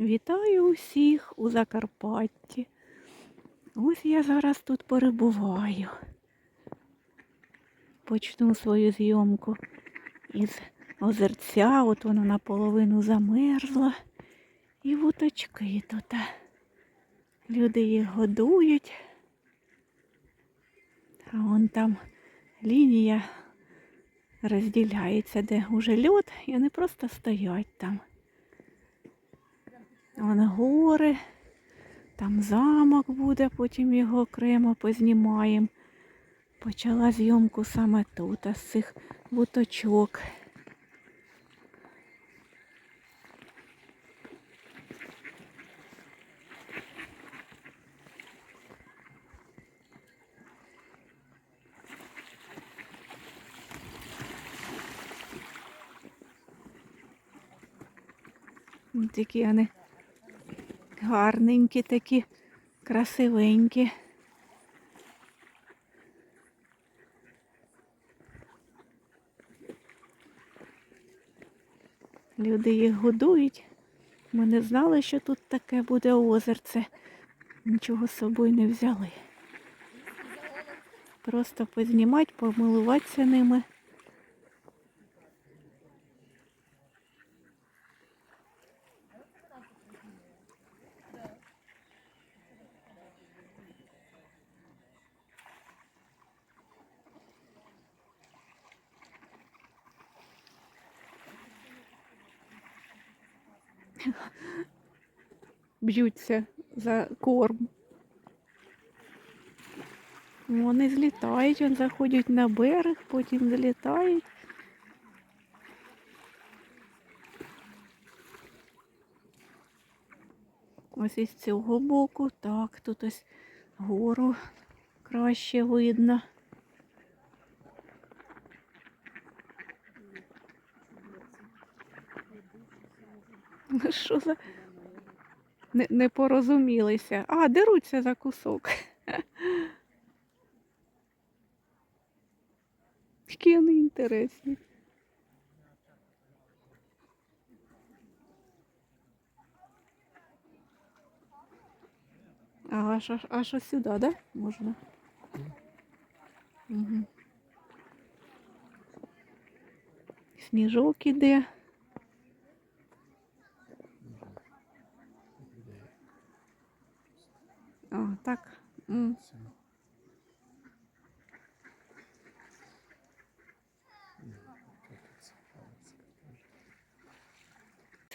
Вітаю усіх у Закарпатті. Ось я зараз тут перебуваю. Почну свою зйомку із озерця, от воно наполовину замерзло. І вуточки тут. Люди їх годують. А вон там лінія розділяється, де уже льод, і вони просто стоять там. Вон гори, там замок буде, потім його окремо познімаємо. Почала зйомку саме тут, а з цих вуточок. Ось Такі вони гарненькі такі, красивенькі. Люди їх годують. Ми не знали, що тут таке буде озерце. Нічого з собою не взяли. Просто познімати, помилуватися ними. Б'ються за корм. Вони злітають, вони заходять на берег, потім злітають. Ось із цього боку, так, тут ось гору краще видно. Що за не, не порозумілися. А, деруться за кусок. Які вони інтересні. А аж, аж, аж ось сюди, да? Можна? Угу. Сніжок іде. А, так. М.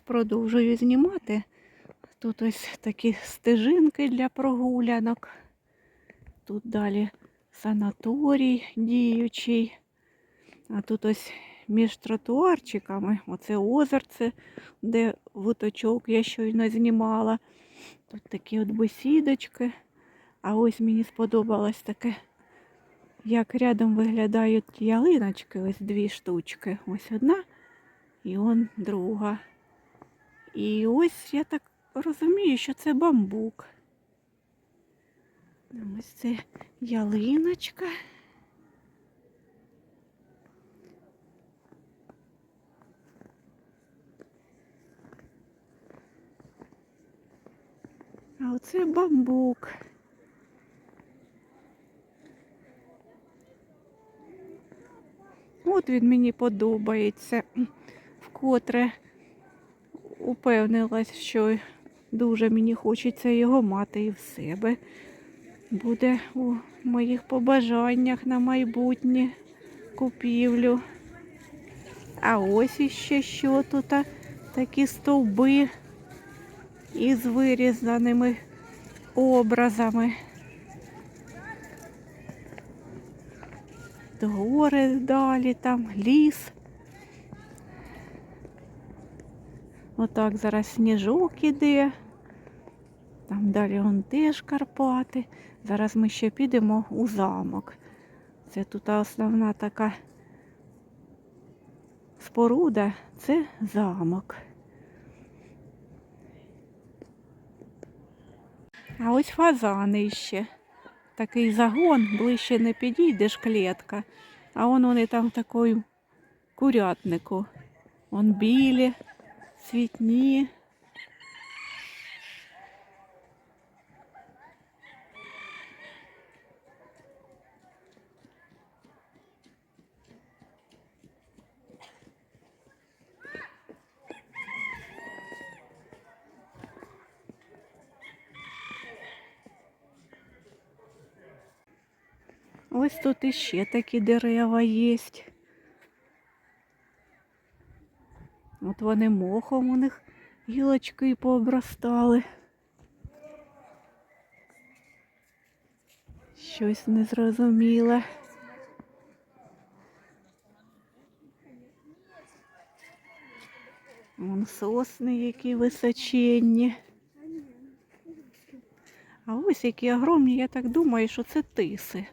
Продовжую знімати. Тут ось такі стежинки для прогулянок. Тут далі санаторій діючий. А тут ось між тротуарчиками, оце озерце, де вуточок я щойно знімала. Тут такі от бесідочки. А ось мені сподобалось таке, як рядом виглядають ялиночки, ось дві штучки. Ось одна і он друга. І ось я так розумію, що це бамбук. Ось це ялиночка. А оце бамбук. От він мені подобається. Вкотре упевнилась, що дуже мені хочеться його мати і в себе. Буде у моїх побажаннях на майбутнє купівлю. А ось іще що тут такі стовби із вирізаними образами. Гори далі, там ліс. Отак зараз сніжок іде. Там далі вон теж Карпати. Зараз ми ще підемо у замок. Це тут основна така споруда, це замок. А ось фазани ще. Такий загон, ближче не підійдеш клітка. А вон вони там в такому курятнику. Вон білі, цвітні. Ось тут іще такі дерева є. От вони мохом у них гілочки пообростали. Щось незрозуміле. Вон сосни, які височенні. А ось які огромні, я так думаю, що це тиси.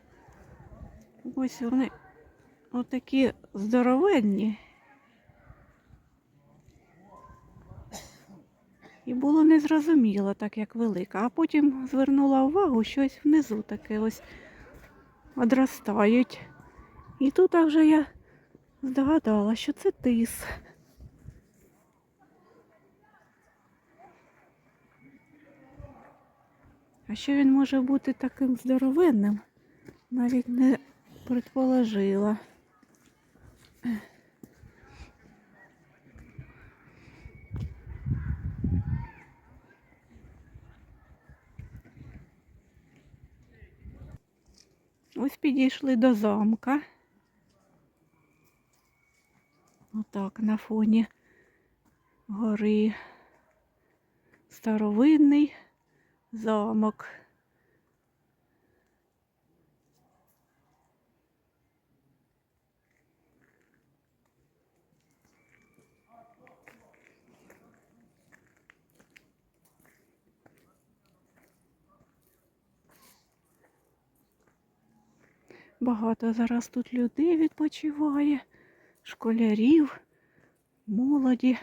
Ось вони отакі здоровенні. І було незрозуміло, так як велика. А потім звернула увагу, щось внизу таке ось одростають. І тут вже я здогадала, що це тис. А що він може бути таким здоровенним? Навіть не предположила. Ось підійшли до замка. Отак на фоні гори старовинний замок. Багато зараз тут людей відпочиває, школярів, молоді.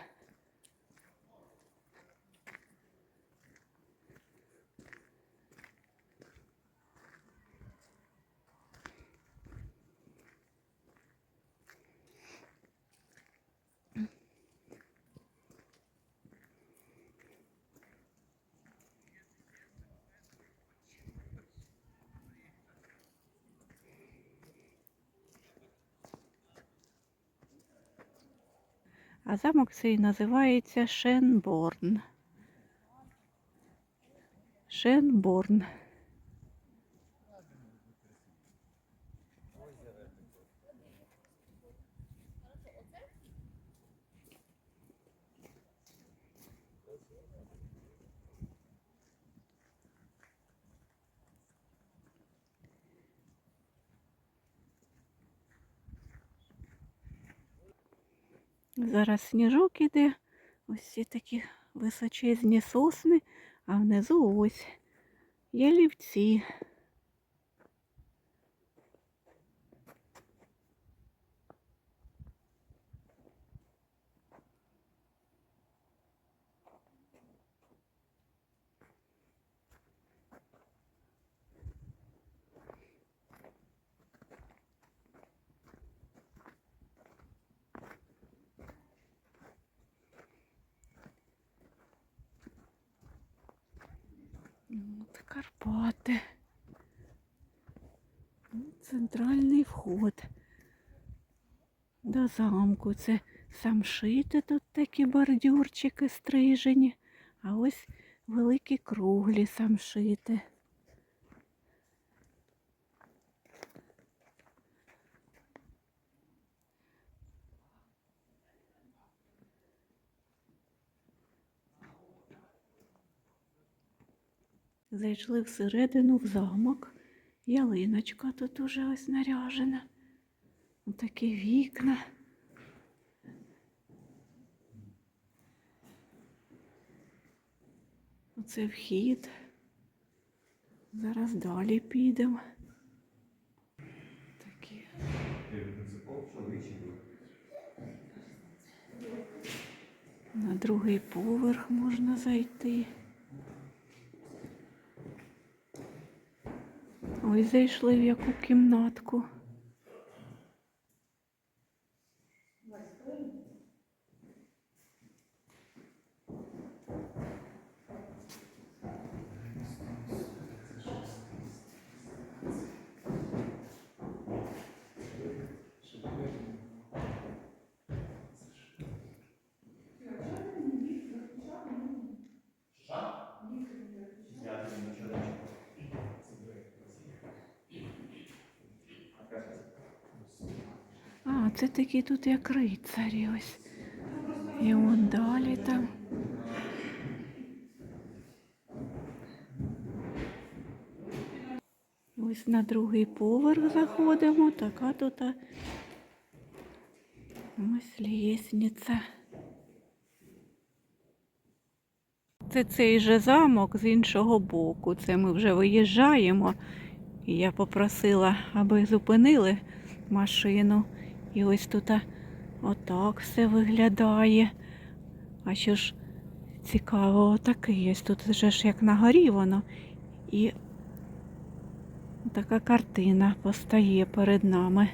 А замок цей називається Шенборн. Шенборн. Зараз сніжок іде. Ось ці такі височезні сосни, а внизу ось ялівці. От Карпати. Центральний вход до замку. Це самшити тут такі бордюрчики стрижені, а ось великі круглі самшити. Зайшли всередину в замок. Ялиночка тут уже ось наряжена. Такі вікна. Оце вхід. Зараз далі підемо. Такі. На другий поверх можна зайти. Ой, зайшли в яку кімнатку. Це такі тут як рицарі ось. І он далі там. Ось на другий поверх заходимо, така тут ось лісниця. Це цей же замок з іншого боку. Це ми вже виїжджаємо. І я попросила, аби зупинили машину. І ось тут отак все виглядає. А що ж цікаво, отакий ось тут вже ж як на горі воно. І така картина постає перед нами.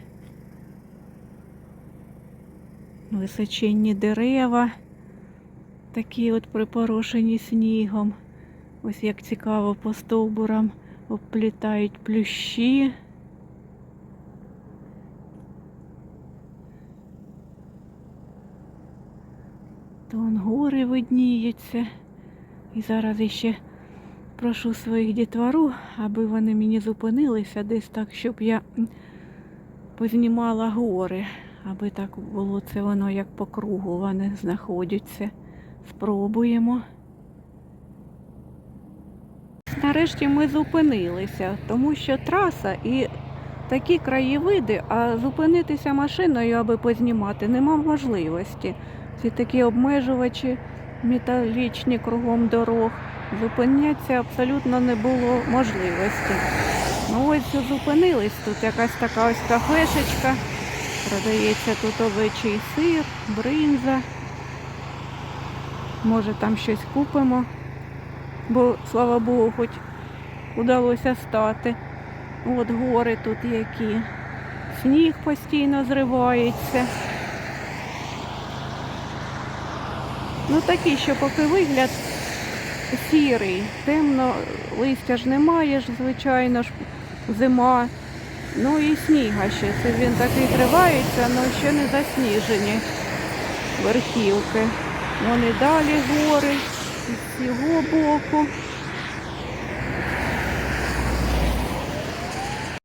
Височенні дерева, такі от припорошені снігом. Ось як цікаво по стовбурам обплітають плющі. То он гори видніються. І зараз іще прошу своїх дітвору, аби вони мені зупинилися десь так, щоб я познімала гори, аби так було це воно як по кругу вони знаходяться. Спробуємо. Нарешті ми зупинилися, тому що траса і такі краєвиди, а зупинитися машиною, аби познімати, нема можливості. Ці такі обмежувачі металічні кругом дорог. Зупинятися абсолютно не було можливості. Ну ось зупинились, тут якась така ось кафешечка. Продається тут овечий сир, бринза. Може там щось купимо, бо, слава Богу, хоч удалося стати. От гори тут які. Сніг постійно зривається. Ну такий, що поки вигляд сірий, темно, листя ж немає ж, звичайно ж, зима. Ну і сніга ще. Це він такий тривається, але ще не засніжені верхівки. Вони далі гори, з цього боку.